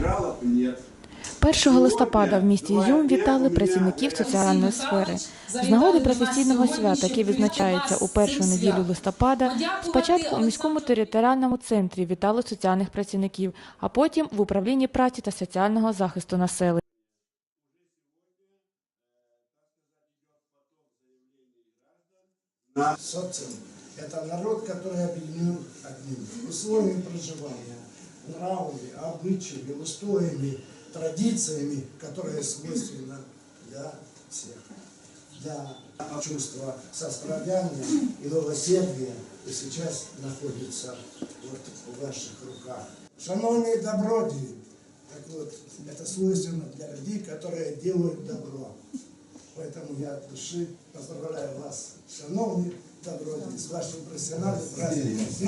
Жалоб нет. 1 листопада в місті Ізюм вітали працівників соціальної сфери. З нагоди професійного свята, яке відзначається у першу неділю листопада, спочатку у міському територіальному центрі вітали соціальних працівників, а потім в управлінні праці та соціального захисту населення. Социум – это народ, который объединен одним условиями проживания, нравами, обычаями, устоями, традициями, которые свойственны для всех. Для чувства сострадания и милосердия и сейчас находится вот в ваших руках. Шановные добродії, так вот, это свойственно для людей, которые делают добро. Поэтому я от души поздравляю вас, шановні добродії, з вашим професіональним праздником. З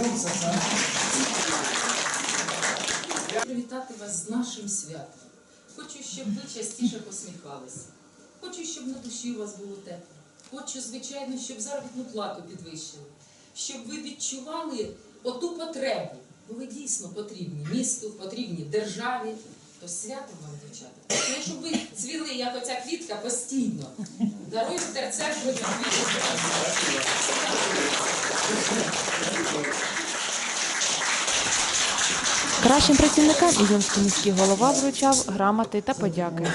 Привітати вас з нашим святом. Хочу, щоб ви частіше посміхалися. Хочу, щоб на душі у вас було тепло. Хочу, звичайно, щоб заробітну плату підвищили, щоб ви відчували оту потребу, бо ви дійсно потрібні місту, потрібні державі. То свято вам, дівчата. Ну, щоб ви цвіли, як оця квітка, постійно. Даруйте терцеркву Кращим працівникам Ізюмський міський голова вручав грамоти та подяки.